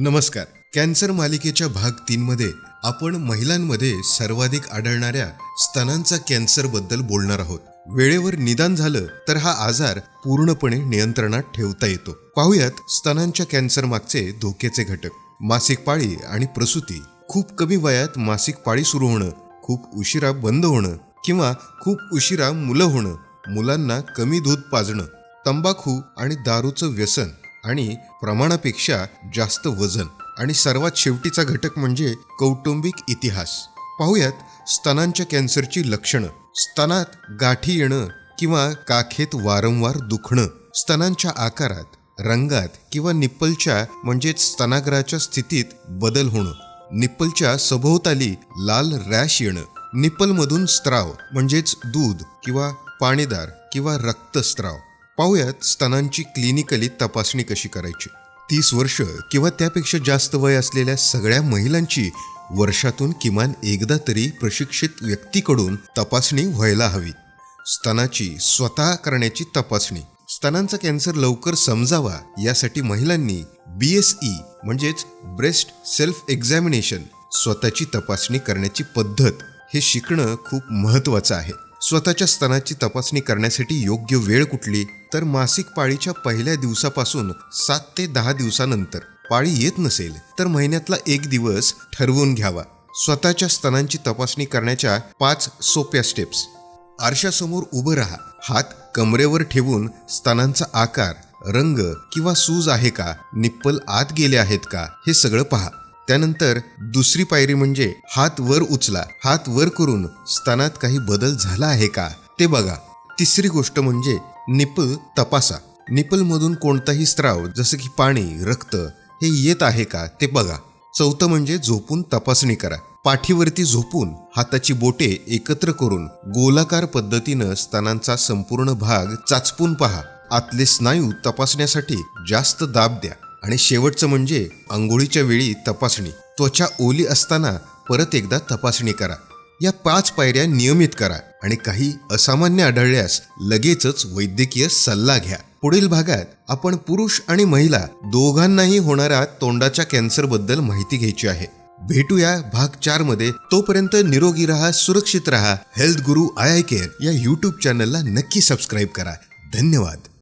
नमस्कार. कॅन्सर मालिकेच्या भाग तीन मध्ये आपण महिलांमध्ये सर्वाधिक आढळणाऱ्या स्तनांचा कॅन्सरबद्दल बोलणार आहोत. वेळेवर निदान झालं तर हा आजार पूर्णपणे नियंत्रणात ठेवता येतो. पाहुयात स्तनांच्या कॅन्सर मागचे धोक्याचे घटक. मासिक पाळी आणि प्रसूती. खूप कमी वयात मासिक पाळी सुरू होणं खूप उशिरा बंद होणं किंवा खूप उशिरा मुलं होणं मुलांना कमी दूध पाजणं तंबाखू आणि दारूचं व्यसन आणि प्रमाणापेक्षा जास्त वजन. आणि सर्वात शेवटीचा घटक म्हणजे कौटुंबिक इतिहास. पाहूयात स्तनांच्या कॅन्सरची लक्षणं. स्तनात गाठी येणं किंवा काखेत वारंवार दुखणं. स्तनांच्या आकारात रंगात किंवा निप्पलच्या म्हणजेच स्तनाग्राच्या स्थितीत बदल होणं. निप्पलच्या सभोवताली लाल रॅश येणं. निप्पलमधून स्त्राव म्हणजेच दूध किंवा पाणीदार किंवा रक्तस्त्राव. पाहूयात स्तनांची क्लिनिकली तपासणी कशी करायची. तीस वर्ष किंवा त्यापेक्षा जास्त वय असलेल्या सगळ्या महिलांची वर्षातून किमान एकदा तरी प्रशिक्षित व्यक्तीकडून तपासणी व्हायला हवी. स्तनाची स्वतः करण्याची तपासणी. स्तनांचा कॅन्सर लवकर समजावा यासाठी महिलांनी बी एस ई म्हणजेच ब्रेस्ट सेल्फ एक्झामिनेशन स्वतःची तपासणी करण्याची पद्धत हे शिकणं खूप महत्त्वाचं आहे. स्वतःच्या स्तनाची तपासणी करण्यासाठी योग्य वेळ कुठली? तर मासिक पाळीच्या पहिल्या दिवसापासून सात ते दहा दिवसानंतर पाळी येत नसेल तर महिन्यातला एक दिवस ठरवून घ्यावा. स्वतःच्या स्तनांची तपासणी करण्याच्या पाच सोप्या स्टेप्स आरशासमोर उभं राहा. हात कमरेवर ठेवून स्तनांचा आकार रंग किंवा सूज आहे का निप्पल आत गेले आहेत का हे सगळं पहा. त्यानंतर दुसरी पायरी म्हणजे हात वर उचला. हात वर करून स्तनात काही बदल झाला आहे का ते बघा. तिसरी गोष्ट म्हणजे निपल तपासा. निपलमधून कोणताही स्त्राव जसं की पाणी रक्त हे येत आहे का ते बघा. चौथं म्हणजे झोपून तपासणी करा. पाठीवरती झोपून हाताची बोटे एकत्र करून गोलाकार पद्धतीनं स्तनांचा संपूर्ण भाग चाचपून पहा. आतले स्नायू तपासण्यासाठी जास्त दाब द्या. आणि शेवटचं म्हणजे आंघोळीच्या वेळी तपासणी. त्वचा ओली असताना परत एकदा तपासणी करा. या पाच पायऱ्या नियमित करा आणि काही असामान्य आढळल्यास लगेचच वैद्यकीय सल्ला घ्या. पुढील भागात आपण पुरुष आणि महिला दोघांनाही होणाऱ्या तोंडाच्या कॅन्सरबद्दल माहिती घ्यायची आहे. भेटूया भाग चारमध्ये. तोपर्यंत निरोगी राहा सुरक्षित राहा. Health Guru eye eye care या युट्यूब चॅनलला नक्की सबस्क्राईब करा. धन्यवाद.